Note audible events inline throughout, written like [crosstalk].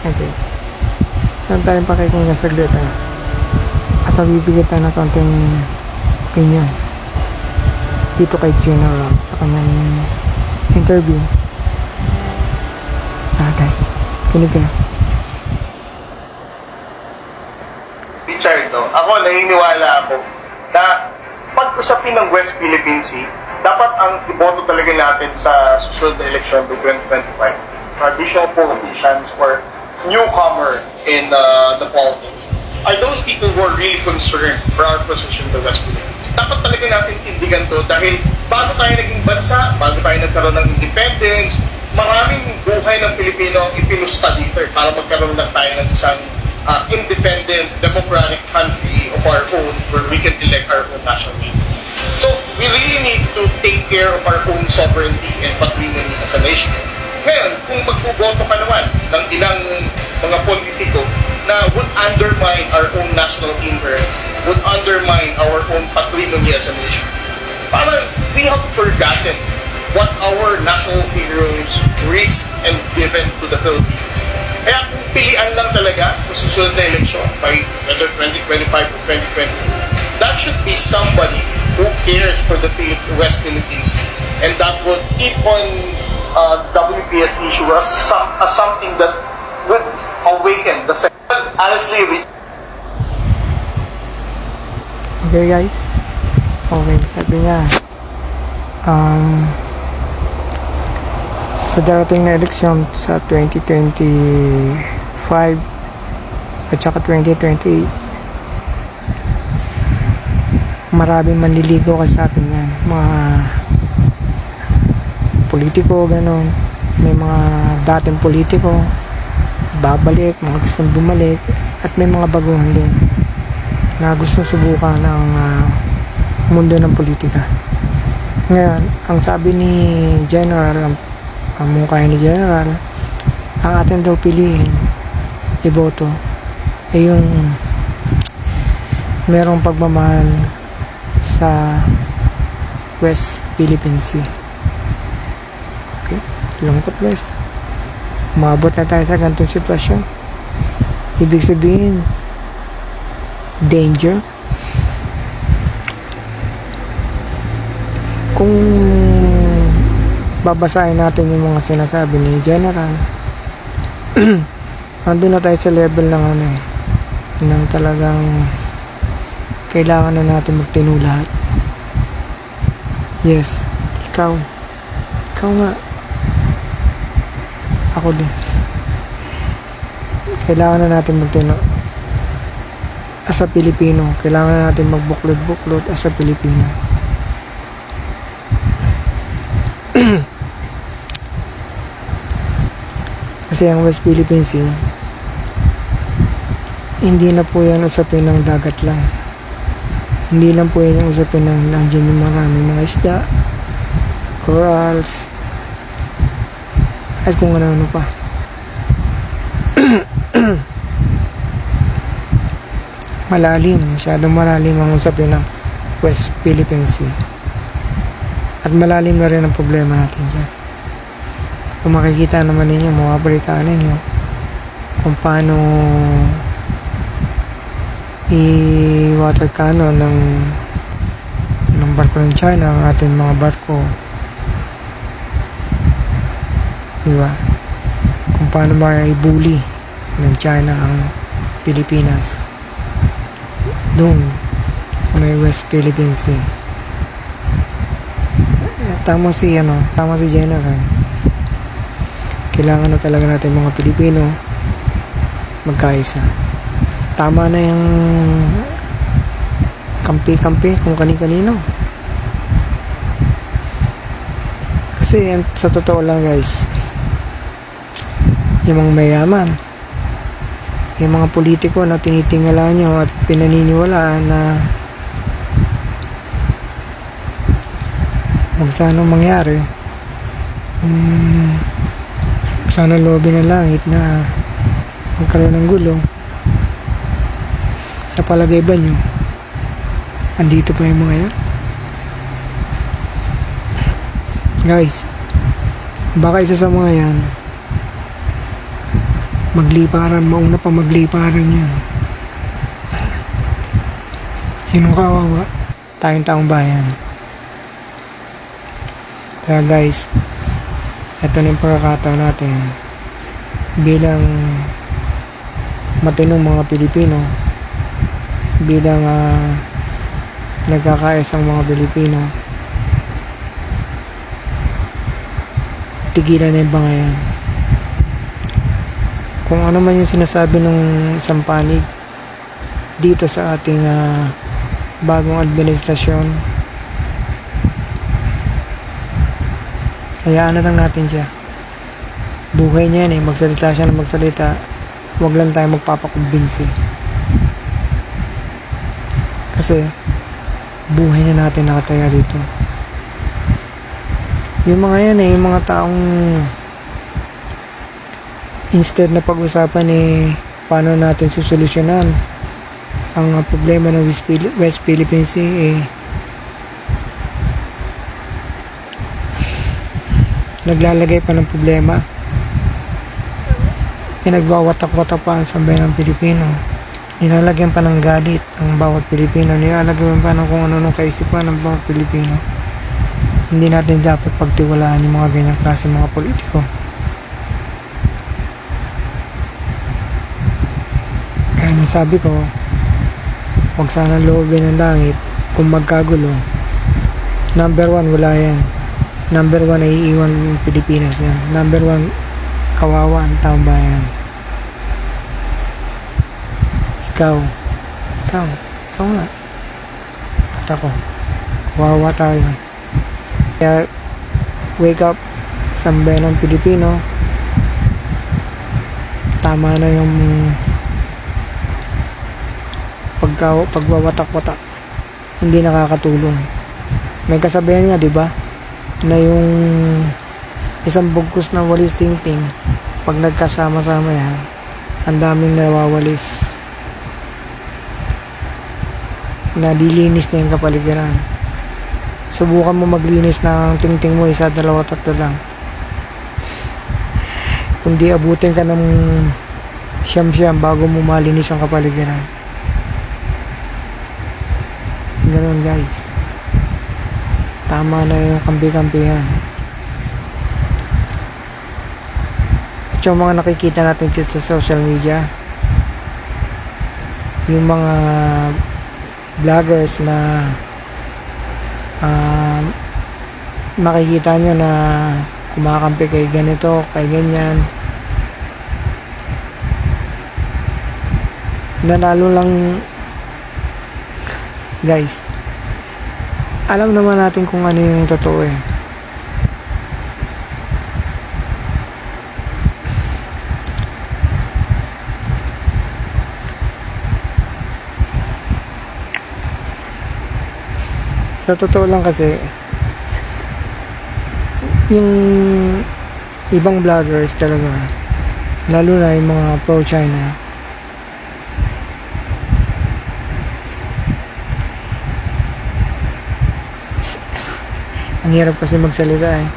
Guys. Saan tayong pakikinggan saglit ah. At mabibigyan tayo ng konting opinion dito kay General sa kanyang interview. Ah guys, kinig kayo. Richard, ako naniniwala ako na pag usapin ng West Philippine Sea, dapat ang iboto talaga natin sa susunod na election by 2025, traditional politicians or newcomer in uh, the politics, are those people who are really concerned for our position in the West Philippines. Dapat talaga natin tindigan to dahil bago tayo naging bansa, bago tayo nagkaroon ng independence, maraming buhay ng Pilipino ang ipinusta dito eh, para magkaroon lang tayo ng isang uh, independent, democratic country of our own where we can elect our own national leader. So, we really need to take care of our own sovereignty and patrimony as a nation. Ngayon, kung magboboto ka naman ng ilang mga politiko na would undermine our own national interests, would undermine our own patrimony as a nation, parang we have forgotten what our national heroes risked and given to the Philippines. Kaya kung pilian lang talaga sa susunod na eleksyon by whether 2025 or 2020, that should be somebody who cares for the West Philippines and that would keep on uh, WPS issue as, some, as something that would awaken the second. Honestly, we Okay guys. Okay, sabi niya. Um, sa darating na eleksyon sa 2025 at saka 2028 maraming manliligaw ka sa atin yan mga politiko ganon may mga dating politiko babalik mga gustong bumalik at may mga baguhan din na gustong subukan ang ah, mundo ng politika. Ngayon, ang sabi ni General, ang, ang mukha ni General, ang atin daw piliin, iboto, ay yung merong pagmamahal sa West Philippine Sea. Lungkot guys. Umabot na tayo sa ganitong sitwasyon. Ibig sabihin, danger. Kung babasahin natin yung mga sinasabi ni General, [clears throat] andun na tayo sa level ng ano eh, ng talagang kailangan na natin magtino lahat. Yes, ikaw. Ikaw nga. Ako din. Kailangan na natin magtino as a Pilipino. Kailangan na natin magbuklod-buklod as a Pilipino. [clears throat] Kasi ang West Philippine Sea, hindi na po yan usapin ng dagat lang. Hindi lang po yan usapin ng nandiyan yung maraming mga isda, corals, at kung ano-ano pa. [clears throat] malalim, masyadong malalim ang usapin ng West Philippine Sea. At malalim na rin ang problema natin dyan. Kung makikita naman ninyo, mababalitaan ninyo kung paano i-water cannon ng ng barko ng China ang ating mga barko. Di ba? Kung paano ba i-bully ng China ang Pilipinas doon sa may West Philippine Sea. Tama si ano, tama si General. Kailangan na talaga natin mga Pilipino magkaisa. Tama na yung kampi-kampi kung kani-kanino. Kasi sa totoo lang guys, yung mga mayaman, yung mga politiko na tinitingala nyo at pinaniniwalaan na kung saan ang mangyari. Um, sana lobby ng langit na magkaroon ng gulo. Sa palagay ba nyo andito pa yung mga yan? Guys baka isa sa mga yan magliparan, mauna pa magliparan yan. Sinong kawawa? Tayong taong bayan. Kaya guys, ito na yung pagkakataon natin bilang matinong mga Pilipino bilang ah, nagkakaisang mga Pilipino tigilan na yung bangayan kung ano man yung sinasabi ng isang panig dito sa ating ah, bagong administrasyon. Hayaan na lang natin siya. Buhay niya yan eh. Magsalita siya ng magsalita. Wag lang tayo magpapakumbinsi. Kasi buhay na natin nakataya dito. Yung mga yan eh. Yung mga taong instead na pag-usapan eh paano natin susolusyonan ang problema ng West, Phil- West Philippine Sea eh. Naglalagay pa ng problema. Pinagwawatak-watak pa ang sambayan ng Pilipino. Nilalagyan pa ng galit ang bawat Pilipino. Nilalagyan pa ng kung ano nung kaisipan ng bawat Pilipino. Hindi natin dapat pagtiwalaan yung mga ganyang klase mga politiko kaya nasabi ko huwag sana loobin ng langit kung magkagulo. Number one wala yan. Number one ay iiwan ng Pilipinas yan. Number one kawawa ang taong bayan. Ikaw. Ikaw. Ikaw nga. At ako. Kawawa tayo. Kaya wake up sambayan ng Pilipino. Tama na yung pagka, pagwawatak-watak hindi nakakatulong. May kasabihan nga di ba na yung isang bugkos na walis tingting pag nagkasama-sama yan ang daming nawawalis. Nalilinis na yung kapaligiran. Subukan mo maglinis ng tingting mo isa, dalawa, tatlo lang. Kung di abutin ka ng siyam-siyam bago mo malinis ang kapaligiran ganun guys. Tama na yung kambi-kambihan. At yung mga nakikita natin dito sa social media yung mga vloggers na ah, makikita nyo na kumakampi kay ganito, kay ganyan na lalo lang guys alam naman natin kung ano yung totoo eh. Sa totoo lang kasi yung ibang vloggers talaga lalo na yung mga pro ang hirap kasi magsalita eh.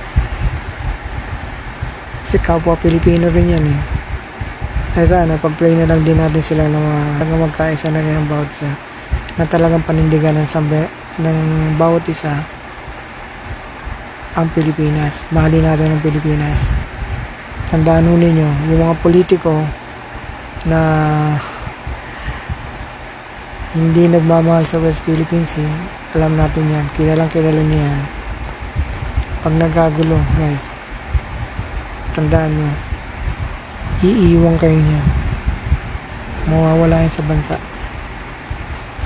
Kasi kapwa Pilipino rin yan eh. Ay sana pag-play na lang din natin sila ng mga talagang magkaisa na rin ang bawat isa na talagang panindigan ng, sambe, ng bawat isa ang Pilipinas. Mahalin natin ang Pilipinas. Tandaan ho ninyo yung mga politiko na hindi nagmamahal sa West Philippines Sea alam natin yan. Kilalang kilala niya yan pag nagkagulo guys tandaan nyo iiwan kayo niyan. Mawawala yan sa bansa.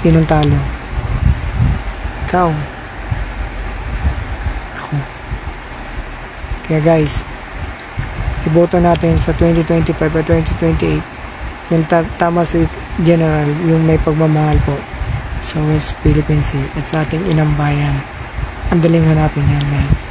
Sinong talo? Ikaw. Ako. Kaya guys iboto natin sa 2025 at 2028 yung ta- tama si General yung may pagmamahal po sa West Philippine Sea at sa ating inang bayan. Ang daling hanapin yan guys